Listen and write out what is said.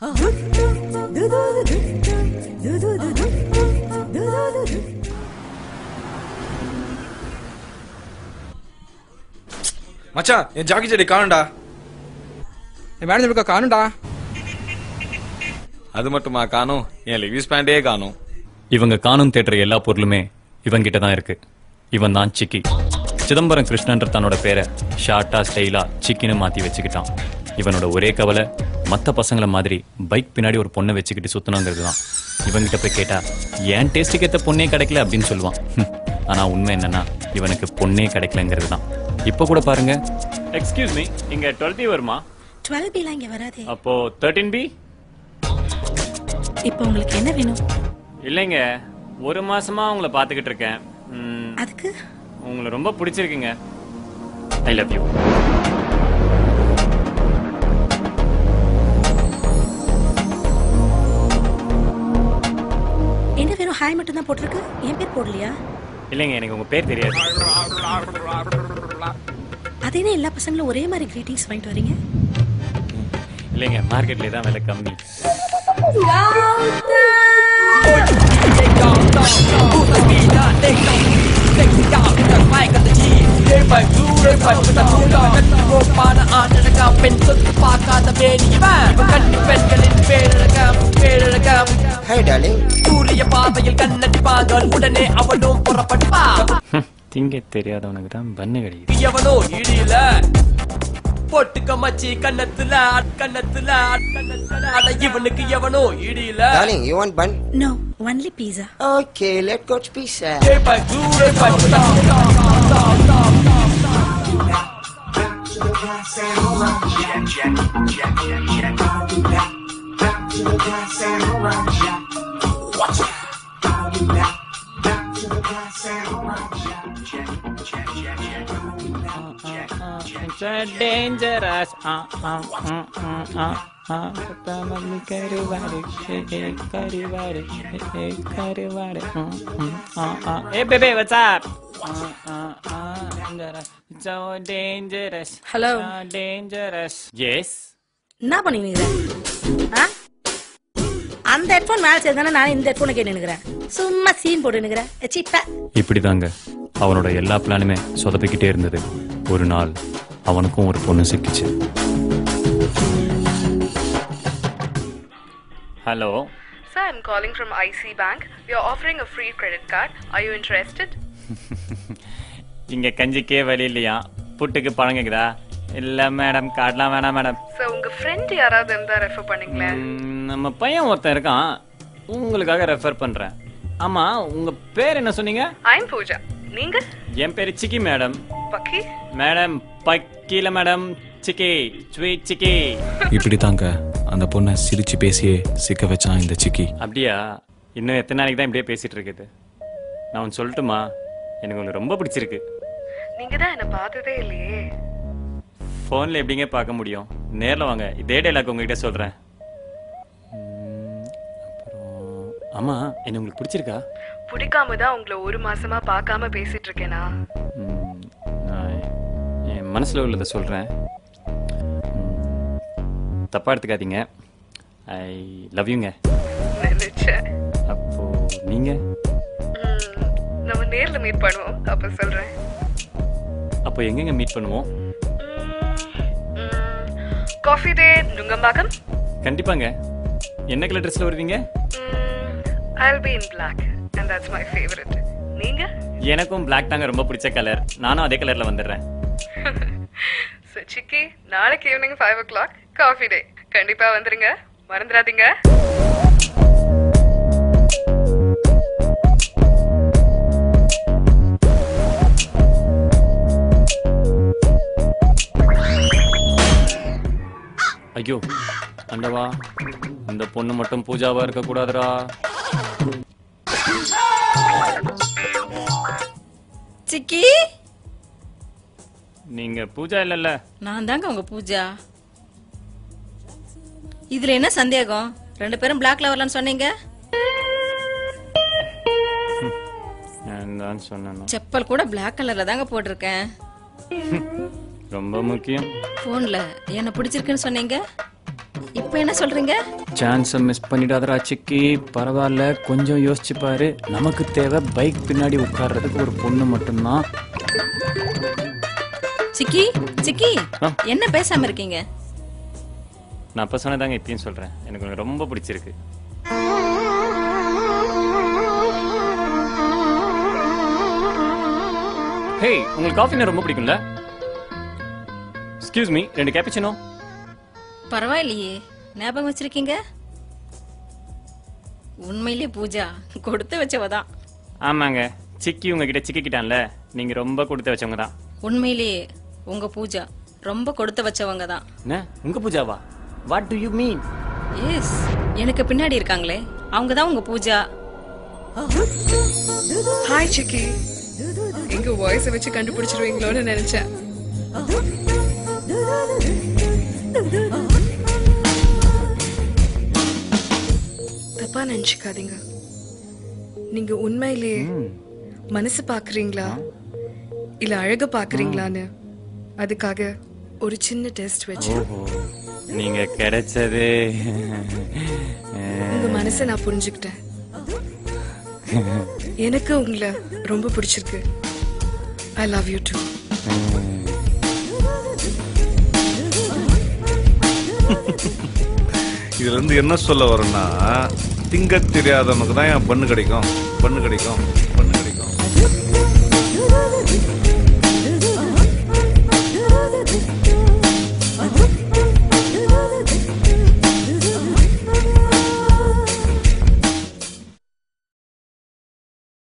மச்சான் என் ஜாக்கி செடி காணும்டா. என் மேனேஜர் இருக்கா காணும்டா. அது மட்டுமா காணும்? என் லிவிஸ் பேண்டே காணும். இவங்க காணும் தேடுற எல்லா பொருளுமே இவங்கிட்ட தான் இருக்கு. இவன் தான் சிக்கி. சிதம்பரம் கிருஷ்ணன்ற தன்னோட பேரை ஷார்ட்டா ஸ்டைலா சிக்கின்னு மாத்தி வச்சுக்கிட்டான். இவனோட ஒரே கவலை மத்த பசங்களை மாதிரி பைக் பின்னாடி ஒரு பொண்ணை வச்சுக்கிட்டு சுத்தணுங்கிறது தான் இவங்கிட்ட போய் கேட்டா என் டேஸ்ட்டுக்கு ஏத்த பொண்ணே கிடைக்கல அப்படின்னு சொல்லுவான். ஹம். ஆனா உண்மை என்னன்னா இவனுக்கு பொண்ணே கிடைக்கலங்கிறது தான் இப்போ கூட பாருங்க. எக்ஸ்கியூஸ் மீ இங்க டுவெல் பி வருமா? டுவெல் பிலாம் இங்க வராதே. அப்போ தேர்ட்டின் பி இப்போ உங்களுக்கு என்ன வேணும்? இல்லைங்க ஒரு மாசமா உங்களை பார்த்துக்கிட்டு இருக்கேன். அதுக்கு? உங்களை ரொம்ப பிடிச்சிருக்குங்க. ஐ லவ் யூ வெறும் ஹாய் மட்டும் தான் போட்டிருக்கு? என் பேர் போடலையா? இல்லைங்க எனக்கு உங்க பேர் தெரியாது. அது என்ன எல்லா பசங்களும் ஒரே மாதிரி கிரீட்டிங்ஸ் வாங்கிட்டு வரீங்க? இல்லைங்க மார்க்கெட்ல தான் விலை கம்மி. ஹாய் டார்லிங் சூரிய பாதையில் கண்ணடிப்பார்கள் உடனே அவனும் புறப்படுவா திங்க தெரியாதவனுக்கு தான் பண்ணு கிடைக்குது. எவனோ இடியில பொட்டுக்க மச்சி கண்ணத்துல கண்ணத்துல அட இவனுக்கு எவனோ இடியில. Darling you want bun no only pizza okay let go to dangerous. Uh, uh, uh, uh, uh. Patamali karivare, hey karivare, hey karivare. Hey baby, what's up? Uh, uh, uh. Up so dangerous. Hello. so dangerous. Yes. என்ன பண்ணுவீங்க ஆ? அந்த headphone வேலை செய்யறதானே நான் இந்த ஹெட்ஃபோனை கேட்டு நினைக்கிறேன் சும்மா scene போட்டு நினைக்கிறேன் சிப்ப. இப்படிதாங்க. அவனோட எல்லா பிளானுமே சொதப்பிக்கிட்டே இருந்தது. ஒரு நாள் அவனுக்கும் ஒரு பொண்ணு சிக்கிச்சு. Hello Sir, I'm calling from IC Bank. We are offering a free credit card. Are you interested? இங்க கஞ்சிக்கே வழி இல்லையா? புட்டுக்கு பழம் கேக்குதா இல்ல மேடம் காட்டலாம் வேணாம் மேடம் Sir, உங்க ஃப்ரெண்ட் யாராவது இருந்தா ரெஃபர் பண்ணீங்களேன். நம்ம பையன் ஒருத்தன் இருக்கான். உங்களுக்காக ரெஃபர் பண்றேன். ஆமா உங்க பேர் என்ன சொன்னீங்க? ஐம் பூஜா. நீங்க? என் பேரு சிக்கி மேடம் பக்கி? மேடம் பக்கீல மேடம் சிக்கி ஸ்வீட் சிக்கி. இப்படி தாங்க அந்த பொண்ணை சிரிச்சு பேசியே சிக்க வச்சான் இந்த சிக்கி. அப்படியா? இன்னும் எத்தனை நாளைக்கு தான் இப்படியே பேசிட்டு இருக்குது? நான் ஒன்று சொல்லட்டுமா? எனக்கு உங்களுக்கு ரொம்ப பிடிச்சிருக்கு. நீங்க தான் என்ன பார்த்ததே இல்லையே. ஃபோனில் எப்படிங்க பார்க்க முடியும்? நேரில் வாங்க. இதே டைலாக் உங்ககிட்ட சொல்கிறேன் ஆமாம் என்ன உங்களுக்கு பிடிச்சிருக்கா? பிடிக்காம தான் உங்களை ஒரு மாசமா பார்க்காம பேசிட்டு இருக்கேனா ம், நான் என் மனசில் உள்ளதை சொல்கிறேன் தப்பாக எடுத்துக்காதீங்க. ஐ லவ் யூங்க நினைச்சேன். அப்போது நீங்கள் ம், நம்ம நேர்ல மீட் பண்ணுவோம். அப்ப சொல்றேன். அப்போ எங்கெங்க மீட் பண்ணுவோம்? Coffee day Nungambakkam? கண்டிப்பாங்க. என்ன கலர் ட்ரெஸ்ஸில் வருவீங்க? I'll be in black and that's my favorite. நீங்க? எனக்கும் Black தாங்க ரொம்ப பிடிச்ச கலர் நானும் அதே கலரில் வந்துடுறேன். So, சிக்கி நாளைக்கு evening five o'clock coffee day கண்டிப்பா வந்துருங்க. மறந்துடாதீங்க. ஐயோ அண்டவா இந்த பொண்ணு மட்டும் பூஜாவா இருக்க கூடாதுடா. சிக்கி? நீங்க பூஜா இல்லல்ல. நான் தாங்க உங்க பூஜா. இதுல என்ன சந்தேகம்? ரெண்டு பேரும் பிளாக்ல வரலாம்னு சொன்னீங்க? செப்பல் கூட பிளாக் கலர்ல தாங்க போட்டிருக்கேன். ரொம்ப முக்கியம். போன்ல. என்ன பிடிச்சிருக்குன்னு சொன்னீங்க? இப்போ என்ன சொல்றீங்க? சான்ஸை மிஸ் பண்ணிடாதடா சிக்கி. பரவாயில்ல கொஞ்சம் யோசிச்சு பாரு. நமக்கு தேவை பைக் பின்னாடி உட்கார்றதுக்கு ஒரு பொண்ணு மட்டும்தான். சிக்கி சிக்கி. என்ன பேசாம இருக்கீங்க? நான் அப்ப சொன்னதாங்க இப்பயும் சொல்றேன். எனக்கு ரொம்ப பிடிச்சிருக்கு. ஹே உங்களுக்கு காஃபினா ரொம்ப பிடிக்கும்ல? எக்ஸ்கியூஸ் மீ ரெண்டு கேப்பிச்சினோ பரவாயில்லையே. ஞாபகம் வச்சிருக்கீங்க? உண்மையிலேயே பூஜா கொடுத்து வச்சவ தான் ஆமாங்க. சிக்கி உங்ககிட்ட சிக்கிக்கிட்டான்ல. நீங்க ரொம்ப கொடுத்து வச்சவங்க தான் உண்மையிலேயே உங்க பூஜா ரொம்ப கொடுத்து வச்சவங்க தான் என்ன? உங்க பூஜாவா? What do you mean yes எனக்கு பின்னாடி இருக்காங்களே. அவங்க தான் உங்க பூஜா. ஹாய் சிக்கி எங்க வாய்ஸை வச்சு கண்டுபிடிச்சிருவீங்களோன்னு நினைச்சேன். தப்பா நினைச்சுக்காதீங்க. நீங்க உண்மையிலேயே மனசு பாக்குறீங்களா? இல்ல அழக பாக்குறீங்களான்னு? அதுக்காக ஒரு சின்ன டெஸ்ட் வச்சு. நீங்க கிடைச்சது. உங்க மனசை நான் புரிஞ்சுக்கிட்டேன். எனக்கு உங்களை ரொம்ப பிடிச்சிருக்கு. ஐ லவ் யூ டூ இதுல இருந்து என்ன சொல்ல வரேன்னா திங்க தெரியாதவனுக்கு தான் என் பண்ணு கிடைக்கும். பண்ணு கிடைக்கும்.